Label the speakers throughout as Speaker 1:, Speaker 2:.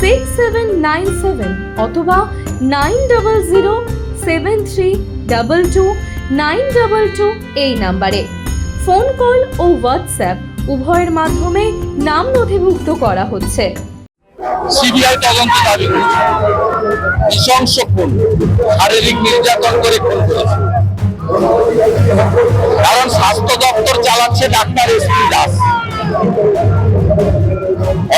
Speaker 1: six seven nine seven অথবা nine double zero seven three double two nine double two এই নাম্বারে। Phone, call ও WhatsApp উভয়ের মাধ্যমে নাম নথিভুক্ত করা হচ্ছে।
Speaker 2: সিবিআই তদন্ত দাবি নৃশংস খুন শারীরিক নির্যাতন করে খুন করেছে। কারণ স্বাস্থ্য দপ্তর চালাচ্ছে ডাক্তার এস পি দাস।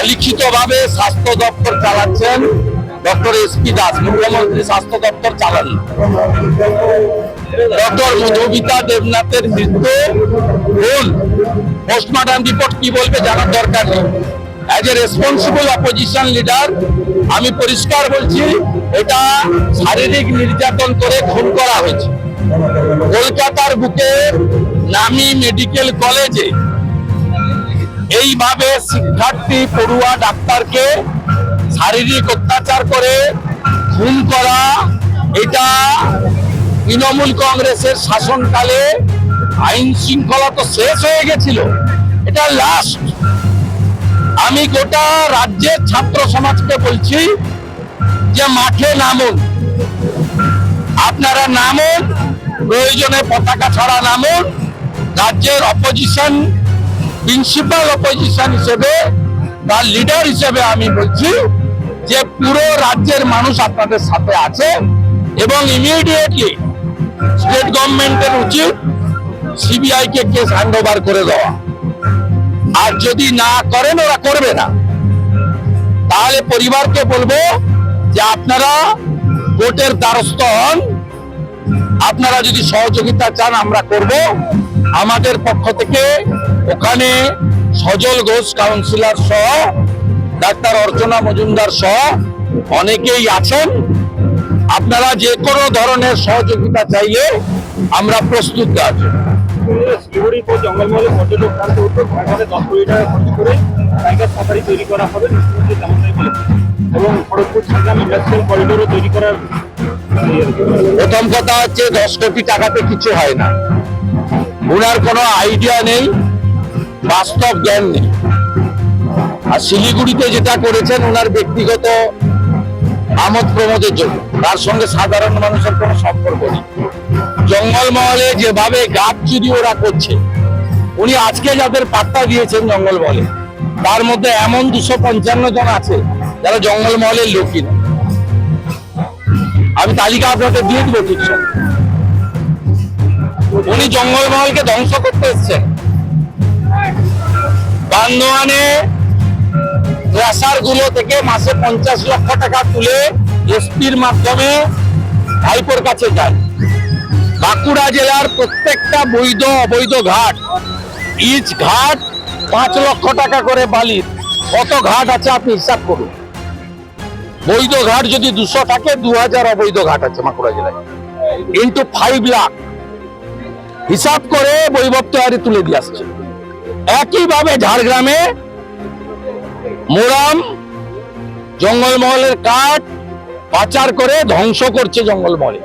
Speaker 2: অলিখিত ভাবে স্বাস্থ্য দপ্তর চালাচ্ছেন ডক্টর এস পি দাস, মুখ্যমন্ত্রী স্বাস্থ্য দপ্তর চালান। ডক্টর মধুমিতা দেবনাথের মৃত্যু, ভুল। পোস্টমর্টম রিপোর্ট কি বলবে জানার দরকার নেই। As a responsible opposition leader আমি পরিষ্কার বলছি, এটা শারীরিক নির্যাতন করে খুন করা হয়েছে। কলকাতার বুকে নামি মেডিকেল কলেজে এইভাবে শিক্ষার্থী, পড়ুয়া, ডাক্তারকে শারীরিক অত্যাচার করে খুন করা, এটা তৃণমূল কংগ্রেসের শাসনকালে আইন শৃঙ্খলা তো শেষ হয়ে গেছিল, এটা লাস্ট আমি গোটা রাজ্যের ছাত্র সমাজকে বলছি যে মাঠে নামুন। আপনারা নামুন, প্রয়োজনে পতাকা ছাড়া নামুন, রাজ্যের অপোজিশন প্রিন্সিপাল অপোজিশন হিসেবে বা লিডার হিসেবে আমি বলছি যে পুরো রাজ্যের মানুষ আপনাদের সাথে আছে এবং ইমিডিয়েটলি স্টেট গভর্নমেন্টের উচিত সিবিআই কে কেস হ্যান্ড করে দেওয়া। আর যদি না করেন, ওরা করবে না। তাহলে পরিবারকে বলব যে আপনারা কোর্টের দ্বারস্থ হন। আপনারা যদি সহযোগিতা চান, আমরা করব। আমাদের পক্ষ থেকে ওখানে সজল ঘোষ কাউন্সিলর সহ ডাক্তার অর্চনা মজুমদার সহ অনেকেই আছেন। আপনারা যে কোনো ধরনের সহযোগিতা চাইলে আমরা প্রস্তুত আছি। প্রথম কথা হচ্ছে দশ কোটি টাকাতে কিছু হয় না। ওনার কোনো আইডিয়া নেই। বাস্তব জ্ঞান নেই। আর শিলিগুড়িতে যেটা করেছেন ওনার ব্যক্তিগত আমোদ প্রমোদের জন্য, তার সঙ্গে সাধারণ মানুষের কোনো সম্পর্ক নেই। জঙ্গলমহলে যেভাবে গাছ চুরি ওরা করছে, উনি আজকে যাদের পাত্তা দিয়েছেন জঙ্গলমহলে, তার মধ্যে এমন দুশো পঞ্চান্ন জন আছে যারা জঙ্গলমহলের লোকই না আমি তালিকা আপনাকে দিয়ে দেবো ঠিক উনি জঙ্গলমহলকে ধ্বংস করতে এসছেন। ক্রাশারগুলো থেকে মাসে পঞ্চাশ লক্ষ টাকা তুলে এসপির মাধ্যমে ভাইপোর কাছে যায়। বাঁকুড়া জেলার প্রত্যেকটা বৈধ, অবৈধ ঘাট ইচ ঘাট পাঁচ লক্ষ টাকা করে বালির। কত ঘাট আছে আপনি হিসাব করুন। বৈধ ঘাট যদি দুশো থাকে, দু হাজার অবৈধ ঘাট আছে বাঁকুড়া জেলায়। ইন্টু ফাইভ লাখ হিসাব করে বৈভক্তহারি তুলে দিয়ে আসছে। একইভাবে ঝাড়গ্রামে মোরাম জঙ্গলমহলের কাঠ পাচার করে ধ্বংস করছে জঙ্গলমহলে।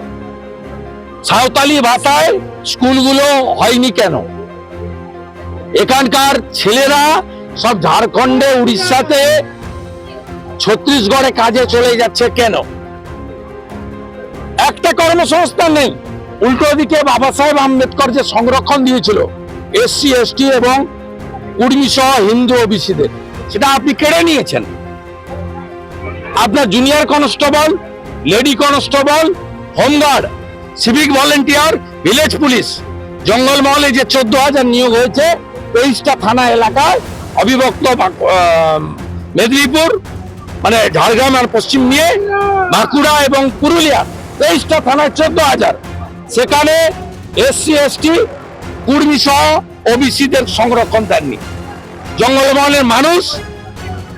Speaker 2: সাঁওতালি ভাষায় স্কুলগুলো হয়নি কেন? এখানকার ছেলেরা সব ঝাড়খণ্ডে, উড়িষ্যাতে, ছত্তিশগড়ে কাজে চলে যাচ্ছে কেন? একটা কর্মসংস্থান নেই। উল্টো দিকে বাবা সাহেব আম্বেদকর যে সংরক্ষণ দিয়েছিল, এসসি, এসটি এবং কুর্মী হিন্দু ওবিসিদের সেটা আপনি কেড়ে নিয়েছেন। আপনার junior constable lady constable home guard civic volunteer village police জঙ্গলমহলে যে চোদ্দ হাজার নিয়োগ হয়েছে, তেইশটা থানা এলাকায় অবিভক্ত মেদিনীপুর মানে ঝাড়গ্রাম আর পশ্চিম নিয়ে বাঁকুড়া এবং পুরুলিয়া, তেইশটা থানায় চোদ্দ হাজার। সেখানে এসসি, এসটি কুর্মী সহ ওবিসিদের সংরক্ষণ দেননি। জঙ্গলমহলের মানুষ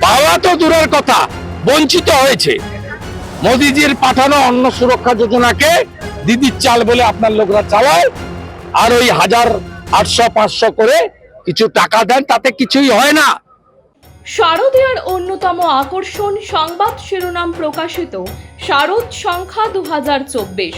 Speaker 2: পাওয়া তো দূরের কথা, বঞ্চিত হয়েছে। মোদিজির পাঠানো অন্ন সুরক্ষা যোজনাকে দিদির চাল বলে আপনার লোকরা চালায়, আর ওই হাজার আটশো, পাঁচশো করে কিছু টাকা দেন, তাতে কিছুই হয় না।
Speaker 1: শারদীয়ার অন্যতম আকর্ষণ সংবাদ শিরোনাম প্রকাশিত শারদ সংখ্যা দু হাজার চব্বিশ।